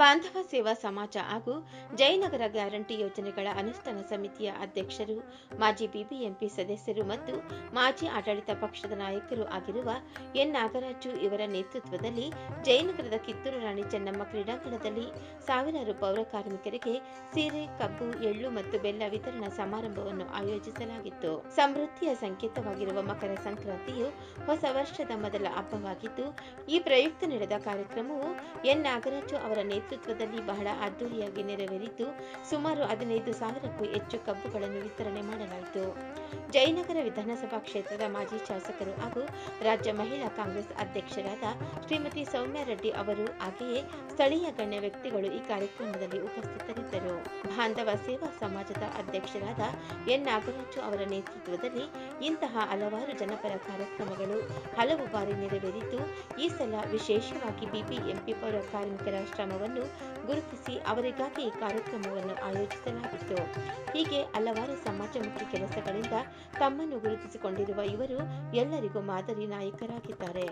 ಬಾಂಧವ ಸೇವಾ ಸಮಾಜ ಹಾಗೂ ಜಯನಗರ ಗ್ಯಾರಂಟಿ ಯೋಜನೆಗಳ ಅನುಷ್ಠಾನ ಸಮಿತಿಯ ಅಧ್ಯಕ್ಷರು, ಮಾಜಿ ಬಿಬಿಎಂಪಿ ಸದಸ್ಯರು ಮತ್ತು ಮಾಜಿ ಆಡಳಿತ ಪಕ್ಷದ ನಾಯಕರು ಆಗಿರುವ ಎನ್ ನಾಗರಾಜು ಇವರ ನೇತೃತ್ವದಲ್ಲಿ ಜಯನಗರದ ಕಿತ್ತೂರು ರಾಣಿ ಚೆನ್ನಮ್ಮ ಕ್ರೀಡಾಂಗಣದಲ್ಲಿ ಸಾವಿರಾರು ಪೌರ ಕಾರ್ಮಿಕರಿಗೆ ಸೀರೆ, ಕಬ್ಬು, ಎಳ್ಳು ಮತ್ತು ಬೆಲ್ಲ ವಿತರಣಾ ಸಮಾರಂಭವನ್ನು ಆಯೋಜಿಸಲಾಗಿತ್ತು. ಸಮೃದ್ಧಿಯ ಸಂಕೇತವಾಗಿರುವ ಮಕರ ಸಂಕ್ರಾಂತಿಯು ಹೊಸ ವರ್ಷದ ಮೊದಲ ಹಬ್ಬವಾಗಿದ್ದು, ಈ ಪ್ರಯುಕ್ತ ನಡೆದ ಕಾರ್ಯಕ್ರಮವು ಎನ್ ನಾಗರಾಜು ಅವರ ನೇತೃತ್ವದಲ್ಲಿ ಬಹಳ ಅದ್ದೂರಿಯಾಗಿ ನೆರವೇರಿದ್ದು ಸುಮಾರು ಹದಿನೈದು ಸಾವಿರಕ್ಕೂ ಹೆಚ್ಚು ಕಬ್ಬುಗಳನ್ನು ವಿತರಣೆ ಮಾಡಲಾಯಿತು. ಜಯನಗರ ವಿಧಾನಸಭಾ ಕ್ಷೇತ್ರದ ಮಾಜಿ ಶಾಸಕರು ಹಾಗೂ ರಾಜ್ಯ ಮಹಿಳಾ ಕಾಂಗ್ರೆಸ್ ಅಧ್ಯಕ್ಷರಾದ ಶ್ರೀಮತಿ ಸೌಮ್ಯ ರೆಡ್ಡಿ ಅವರು ಹಾಗೆಯೇ ಸ್ಥಳೀಯ ಗಣ್ಯ ವ್ಯಕ್ತಿಗಳು ಈ ಕಾರ್ಯಕ್ರಮದಲ್ಲಿ ಉಪಸ್ಥಿತರಿದ್ದರು. ಬಾಂಧವ ಸೇವಾ ಸಮಾಜದ ಅಧ್ಯಕ್ಷರಾದ ಎನ್ ನಾಗರಾಜು ಅವರ ನೇತೃತ್ವದಲ್ಲಿ ಇಂತಹ ಹಲವಾರು ಜನಪರ ಕಾರ್ಯಕ್ರಮಗಳು ಹಲವು ಬಾರಿ ನೆರವೇರಿದ್ದು ಈ ಸಲ ವಿಶೇಷವಾಗಿ ಬಿಬಿಎಂಪಿ ಪೌರ ಕಾರ್ಮಿಕರ ಶ್ರಮವನ್ನು ಗುರುತಿಸಿ ಅವರಿಗಾಗಿ ಕಾರ್ಯಕ್ರಮವನ್ನು ಆಯೋಜಿಸಲಾಗಿತ್ತು. ಹೀಗೆ ಹಲವಾರು ಸಮಾಜಮುಖಿ ಕೆಲಸಗಳಿಂದ ತಮ್ಮನ್ನು ಗುರುತಿಸಿಕೊಂಡಿರುವ ಇವರು ಎಲ್ಲರಿಗೂ ಮಾದರಿ ನಾಯಕರಾಗಿದ್ದಾರೆ.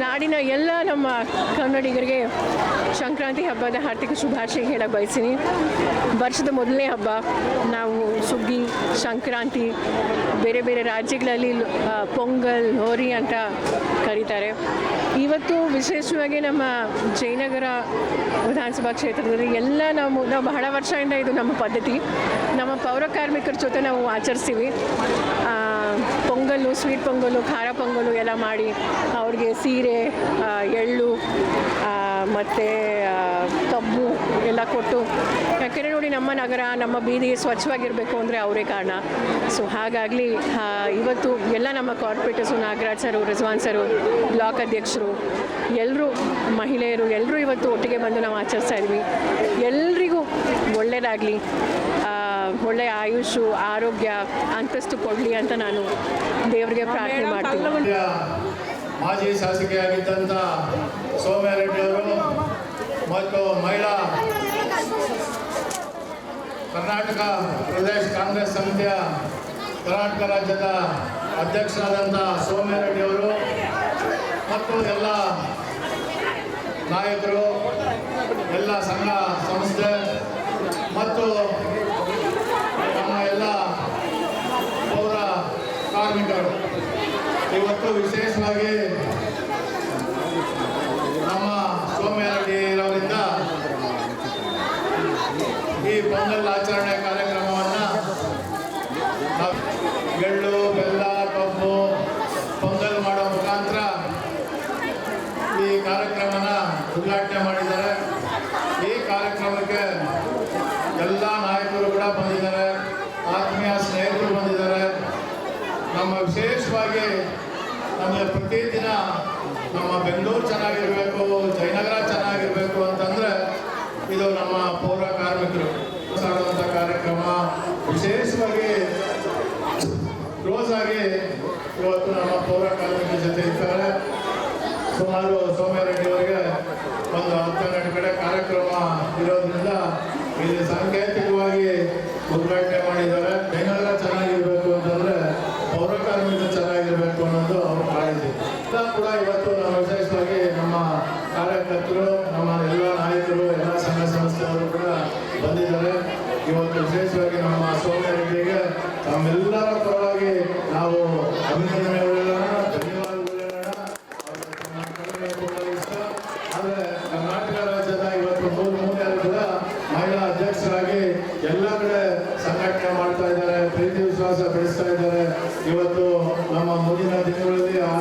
ನಾಡಿನ ಎಲ್ಲ ನಮ್ಮ ಕನ್ನಡಿಗರಿಗೆ ಸಂಕ್ರಾಂತಿ ಹಬ್ಬದ ಹಾರ್ದಿಕ ಶುಭಾಶಯ ಹೇಳಕ್ಕೆ ಬಯಸ್ತೀನಿ. ವರ್ಷದ ಮೊದಲನೇ ಹಬ್ಬ, ನಾವು ಸುಗ್ಗಿ, ಸಂಕ್ರಾಂತಿ, ಬೇರೆ ಬೇರೆ ರಾಜ್ಯಗಳಲ್ಲಿ ಪೊಂಗಲ್, ಹೋರಿ ಅಂತ ಕರೀತಾರೆ. ಇವತ್ತು ವಿಶೇಷವಾಗಿ ನಮ್ಮ ಜಯನಗರ ವಿಧಾನಸಭಾ ಕ್ಷೇತ್ರದಲ್ಲಿ ಎಲ್ಲ ನಾವು ನಾವು ಬಹಳ ವರ್ಷದಿಂದ ಇದು ನಮ್ಮ ಪದ್ಧತಿ. ನಮ್ಮ ಪೌರ ಕಾರ್ಮಿಕರ ಜೊತೆ ನಾವು ಆಚರಿಸ್ತೀವಿ. ಪೊಂಗಲ್ಲು ಸ್ವೀಟ್ ಪೊಂಗಲ್ಲು ಖಾರ ಪೊಂಗಲ್ಲು ಎಲ್ಲ ಮಾಡಿ, ಅವ್ರಿಗೆ ಸೀರೆ ಎಳ್ಳು ಮತ್ತು ಕಬ್ಬು ಎಲ್ಲ ಕೊಟ್ಟು, ಯಾಕೆಂದರೆ ನೋಡಿ ನಮ್ಮ ನಗರ, ನಮ್ಮ ಬೀದಿ ಸ್ವಚ್ಛವಾಗಿರಬೇಕು ಅಂದರೆ ಅವರೇ ಕಾರಣ. ಸೊ ಹಾಗಾಗಲಿ ಇವತ್ತು ಎಲ್ಲ ನಮ್ಮ corporators Nagaraj sir, Rizwan sir, block ಅಧ್ಯಕ್ಷರು ಎಲ್ಲರೂ ಮಹಿಳೆಯರು ಎಲ್ಲರೂ ಇವತ್ತು ಒಟ್ಟಿಗೆ ಬಂದು ನಾವು ಆಚರಿಸ್ತಾ ಇದ್ವಿ. ಎಲ್ರಿಗೂ ಒಳ್ಳೆಯದಾಗಲಿ ಒಳ್ಳೆಯ ಆಯುಷು ಆರೋಗ್ಯ ಅಂತಸ್ತು ಕೊಡಲಿ ಅಂತ ನಾನು ದೇವರಿಗೆ ಪ್ರಾರ್ಥನೆ ಮಾಡ್ತೀನಿ. ಮಾಜಿ ಶಾಸಕಿಯಾಗಿದ್ದಂಥ ಸೌಮ್ಯ ರೆಡ್ಡಿ ಅವರು ಮತ್ತು ಮಹಿಳಾ ಕರ್ನಾಟಕ ಪ್ರದೇಶ ಕಾಂಗ್ರೆಸ್ ಸಮಿತಿಯ ಕರ್ನಾಟಕ ರಾಜ್ಯದ ಅಧ್ಯಕ್ಷರಾದಂಥ ಸೌಮ್ಯ ರೆಡ್ಡಿ ಅವರು ಮತ್ತು ಎಲ್ಲ ನಾಯಕರು ಎಲ್ಲ ಸಂಘ ಸಂಸ್ಥೆ ಮತ್ತು ನಮ್ಮ ಎಲ್ಲ ಪೌರ ಕಾರ್ಮಿಕರು ಇವತ್ತು ವಿಶೇಷವಾಗಿ ನಮ್ಮ ಸೋಮ್ಯಾರೆಡ್ಡಿರವರಿಂದ ಈ ಪೊಂಗಲ್ ಆಚರಣೆ ಕಾರ್ಯಕ್ರಮವನ್ನು ನಾವು ಎಳ್ಳು ಬೆಲ್ಲ ಕಬ್ಬು ಪೊಂಗಲ್ ಮಾಡೋ ಮುಖಾಂತರ ಈ ಕಾರ್ಯಕ್ರಮನ ಉದ್ಘಾಟನೆ ಮಾಡಿದ್ದಾರೆ ಈ ಕಾರ್ಯಕ್ರಮಕ್ಕೆ ಎಲ್ಲ ನಾಯಕರು ಕೂಡ ಬಂದಿದ್ದಾರೆ ಆತ್ಮೀಯ ಸ್ನೇಹಿತರು ಬಂದಿದ್ದಾರೆ ನಮ್ಮ ವಿಶೇಷವಾಗಿ ನಮಗೆ ಪ್ರತಿದಿನ ನಮ್ಮ ಬೆಂಗಳೂರು ಚೆನ್ನಾಗಿರಬೇಕು, ಜಯನಗರ ಚೆನ್ನಾಗಿರಬೇಕು ಅಂತಂದರೆ ಇದು ನಮ್ಮ ಪೌರ ಕಾರ್ಮಿಕರು ಸಾಡುವಂಥ ಕಾರ್ಯಕ್ರಮ. ವಿಶೇಷವಾಗಿ ಆಗಿ ಇವತ್ತು ನಮ್ಮ ಪೌರ ಕಾರ್ಮಿಕರ ಜೊತೆ ಇರ್ತಾರೆ. ಸುಮಾರು ಸೋಮ್ಯಾರೆಡ್ಡಿ ಅವರಿಗೆ ಒಂದು ಹನ್ನೆರಡು ಕಡೆ ಕಾರ್ಯಕ್ರಮ ಇರೋದ್ರಿಂದ ಇಲ್ಲಿ ಸಾಂಕೇತಿಕವಾಗಿ ಉದ್ಘಾಟನೆ ಮಾಡಿದ್ದಾರೆ. ಜಯನಗರ ಚೆನ್ನಾಗಿರ್ಬೇಕು ಅಂತಂದ್ರೆ ಪೌರ ಕಾರ್ಮಿಕರು ಕಾಳಜಿ ಕೂಡ ಇವತ್ತು ನಾವು ವಿಶೇಷವಾಗಿ ನಮ್ಮ ಕಾರ್ಯಕರ್ತರು, ನಮ್ಮ ಎಲ್ಲ ನಾಯಕರು, ಎಲ್ಲ ಸಂಘ ಸಂಸ್ಥೆಯವರು ಕೂಡ ಬಂದಿದ್ದಾರೆ. ಇವತ್ತು ವಿಶೇಷವಾಗಿ ನಮ್ಮ ಸೋಮ್ಯಾರೆಡ್ಡಿಗೆ ನಮ್ಮೆಲ್ಲರ ಪರವಾಗಿ ನಾವು ಇಷ್ಟ. ಆದರೆ ಕರ್ನಾಟಕ ರಾಜ್ಯದ ಇವತ್ತು ಮೂರು ಮೂಲೆಯಲ್ಲೂ ಕೂಡ ಮಹಿಳಾ ಅಧ್ಯಕ್ಷರಾಗಿ ಎಲ್ಲ ಕಡೆ ಸಂಘಟನೆ ಮಾಡ್ತಾ ಇದ್ದಾರೆ, ಪ್ರೀತಿ ವಿಶ್ವಾಸ ಬೆಳೆಸ್ತಾ ಇದ್ದಾರೆ. ಇವತ್ತು ನಮ್ಮ ಮುಂದಿನ ದಿನಗಳಲ್ಲಿ ಆ